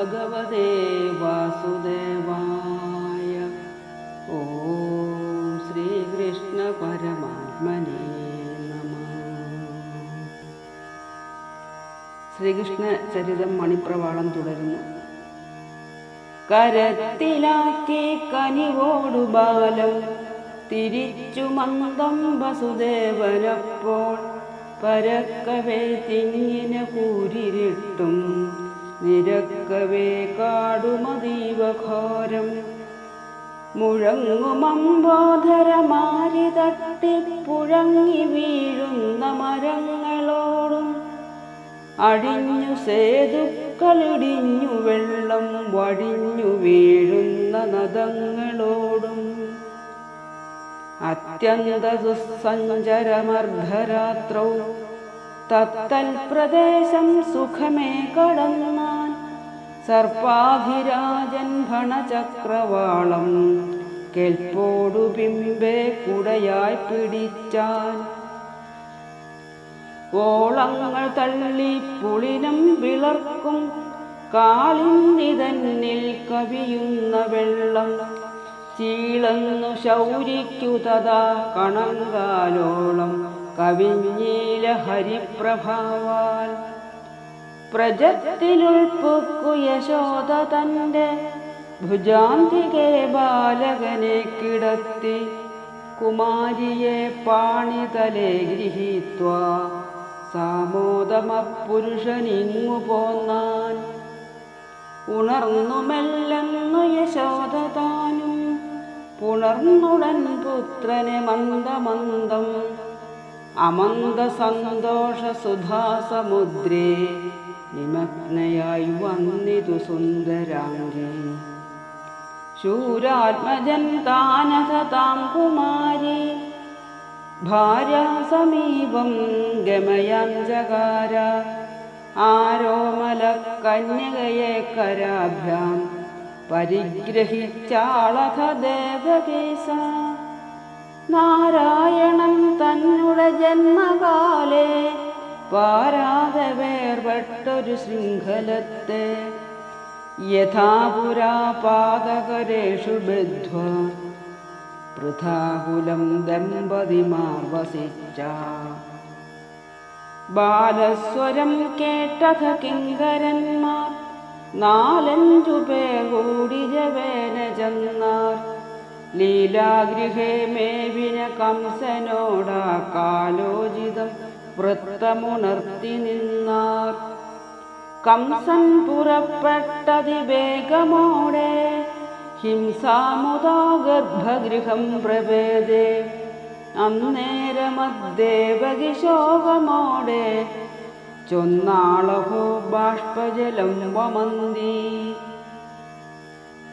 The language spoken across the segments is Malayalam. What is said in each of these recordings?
ഭഗവതേ വാസുദേവായ ഓം ശ്രീകൃഷ്ണ പരമാത്മനേ നമ ശ്രീകൃഷ്ണ ചരിതം മണിപ്രവാളം തുടരുന്നു. കരത്തിലാക്കി കനിവോടു ബാലം തിരിച്ചു മന്ദം വസുദേവനപ്പോൾ പരക്കവേ തിങ്ങിന കൂരിരുട്ടും നിരക്കവേ കാടുമതീവഘോരം. മുഴങ്ങുമമ്പോധരമാരി തട്ടിപ്പുഴങ്ങി വീഴുന്ന മരങ്ങളോടും. അടിഞ്ഞു സേതുക്കളിടിഞ്ഞു വെള്ളം വടിഞ്ഞു വീഴുന്ന നദങ്ങളോടും. അത്യന്ത ദുസ്സഞ്ചരമർദ്ധരാത്രൗ തത്തൽ പ്രദേശം സുഖമേ കടന്നാൻ. സർപ്പാധിരാജൻ ഭണചക്രവാളം കെൽപ്പോടു ബിംബെ കുടയായി പിടിച്ചാൻ. ഓളങ്ങൾ തള്ളി പുളിനം വിളർക്കും കാളിന്നിതന്നിൽ കവിയുന്ന വെള്ളം. ചീളന്നു ശൗരിക്കു തഥാ കണങ്കാലോളം. കവിഞ്ഞീല ഹരിപ്രഭാവാൽ പ്രജത്തിലുൾപ്പുക്കു യശോദ തന്റെ ഭുജാന്തികെ ബാലകനെ കിടത്തി കുമാരിയെ പാണിതലെ ഗൃഹീത്വ സാമോദമപുരുഷനിങ്ങു പോന്നാൻ ഉണർന്നു മെല്ലെന്നു യശോദ താനും പുണർന്നുടൻ പുത്രനെ മന്ദമന്ദം अमन्दसन्तोषसुधासमुद्रे निमग्नयैवन्निदु सुन्दराङ्गे। शूरात्मजन्तानसतां कुमारी भार्या भार्यासमीपं गमयाञ्जकार आरोमलकन्य कराभ्यां परिग्रह चालधेश നാരായണൻ തന്നുടെ ജന്മകാലേ പാരാതെ വേർപെട്ടൊരു ശൃംഖലത്തെ. യഥാപുരാ പാതകരേഷു ബദ്ധ്വ പൃഥാകുലം ദമ്പതിമാർ വസിച്ച. ബാലസ്വരം കേട്ടഥ കിങ്കരന്മാർ നാലഞ്ചു പേർ കൂടി ജവേന ചെന്നാർ. ലീലാഗൃഹേ മേവിന കംസനോടാ കാലോചിതം വൃത്തമുണർത്തി നിന്നാർ. കംസൻ പുറപ്പെട്ടതിവേഗമോടെ ഹിംസാമുദാ ഗർഭഗൃഹം പ്രഭേദേ. അന്നേരമദ്ദേവകി ശോകമോടെ ചൊന്നാളഹോ ബാഷ്പജലം വമന്തി.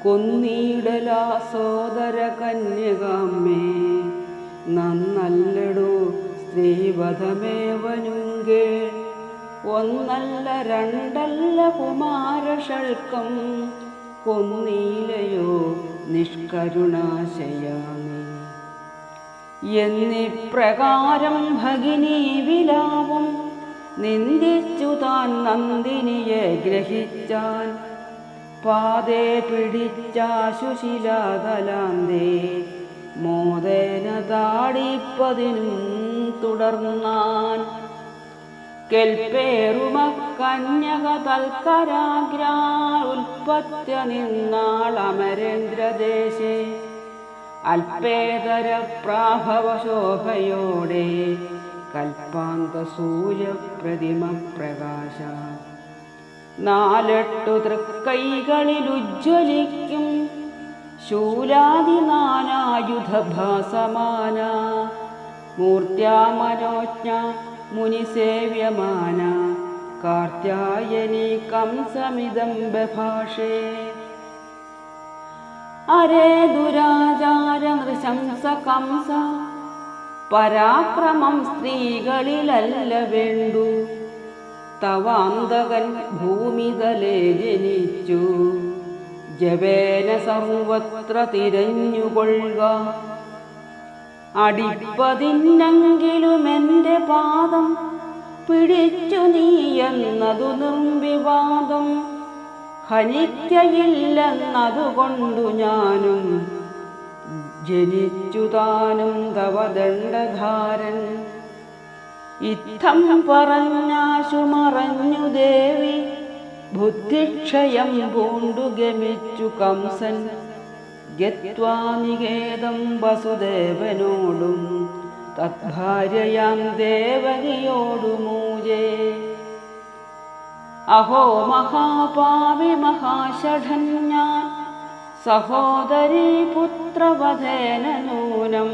കൊന്നീടലാ സോദര കന്യകാമ്മേ നന്നല്ലടോ സ്ത്രീവധമേവനുങ്കേ. ഒന്നല്ല രണ്ടല്ല കുമാരഷൾക്കം കൊന്നീലയോ നിഷ്കരുണാശയാമേ. എന്നിപ്രകാരം ഭഗിനി വിലാവും നിന്ദിച്ചു താൻ നന്ദിനിയെ ഗ്രഹിച്ചാൻ പാതേ പിടിച്ചാശുശിലാതലാന്തേ മോദേന താടിപ്പതിനും തുടർന്നാൻ. കെൽപ്പേറുമ കന്യക തൽക്കരാഗ്രാ ഉൽപ്പത്യ നിന്നാൾ അമരേന്ദ്രദേശേ. അൽപേതര പ്രാഭവശോഭയോടെ കൽപ്പാന്ത സൂര്യപ്രതിമ പ്രകാശ നാലെട്ടു തൃക്കൈകളിലുജ്വലിക്കും. ശൂലാദി നാനായുധഭാസമാന. മൂർത്തിയാമനോജ്ഞ മുനിസേവ്യമാന. കാർത്യായനി കംസമിതം ബഭാഷേ. അരേ ദുരാചാര നൃശംസ കംസ. പരാക്രമം സ്ത്രീകളിലല്ല വേണ്ടു. തവാന്തകൻ ഭൂമിതലേ ജനിച്ചു. ജവേന സർവത്ര തിരഞ്ഞുകൊള്ളുക. അടിപ്പതിന്നെങ്കിലും എന്റെ പാദം പിടിച്ചു നീ എന്നതു നിർവിവാദം ഹനിക്കയില്ലെന്നതുകൊണ്ടു ഞാനും ജനിച്ചു താനും തവ ദണ്ഡധാരൻ ഇത്തം പറഞ്ഞാശു മറഞ്ഞു ദേവി ബുദ്ധിക്ഷയം പൂണ്ടു ഗമിച്ചു കംസൻ. ഗത്വാനികേതം വസുദേവനോടും തദ്ഭാര്യയാം ദേവകിയോടുമൂജേ അഹോ മഹാപാവി മഹാഷഠൻ ഞാൻ സഹോദരീ പുത്രവധേന നൂനം.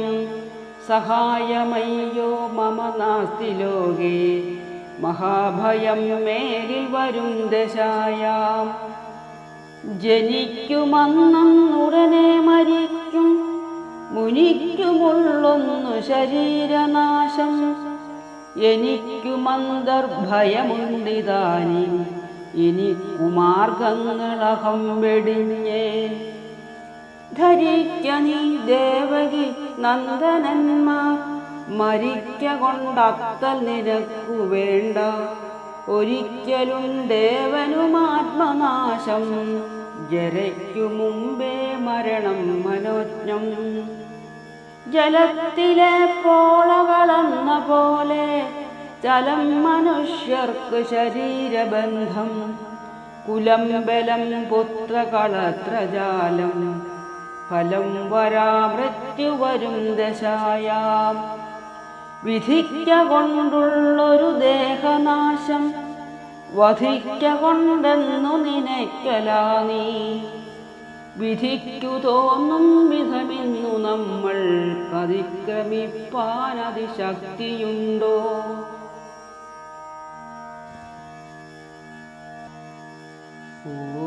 സഹായമയ്യോ മമ നാസ്തി ലോകേ. മഹാഭയം മേലിൽ വരും ദശായാം. ജനിക്കുമന്നുടനെ മരിക്കും. മുനിക്കുമുള്ളൊന്നു ശരീരനാശം. എനിക്കുമന്തർഭയമുണ്ടിതാനി ഇനി കുമാർഗങ്ങളഹം വെടിഞ്ഞേ. ധരിക്ക നീ ദേവകി നന്ദനന്മാർ മരിക്ക കൊണ്ടത്തൽ നിരക്കു വേണ്ട. ഒരിക്കലും ദേവനുമാത്മനാശം ജരയ്ക്കു മുമ്പേ മരണം മനോജ്ഞം. ജലത്തിലെ പോളകളെന്ന പോലെ ജലം മനുഷ്യർക്ക് ശരീരബന്ധം. കുലം ബലം പുത്രകളത്രജാലം ഫലം വരാ മൃത്യു വരും ദശായാം. വിധിക്ക കൊണ്ടുള്ളൊരു ദേഹനാശം വധിക്ക കൊണ്ടെന്നു നിനയ്ക്കലാ നീ. വിധിക്കു തോന്നും വിധമിന്നു നമ്മൾ അതിക്രമിപ്പാൻ അതിശക്തിയുണ്ടോ? ഓ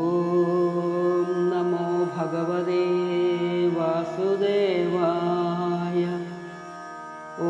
देवाय ओ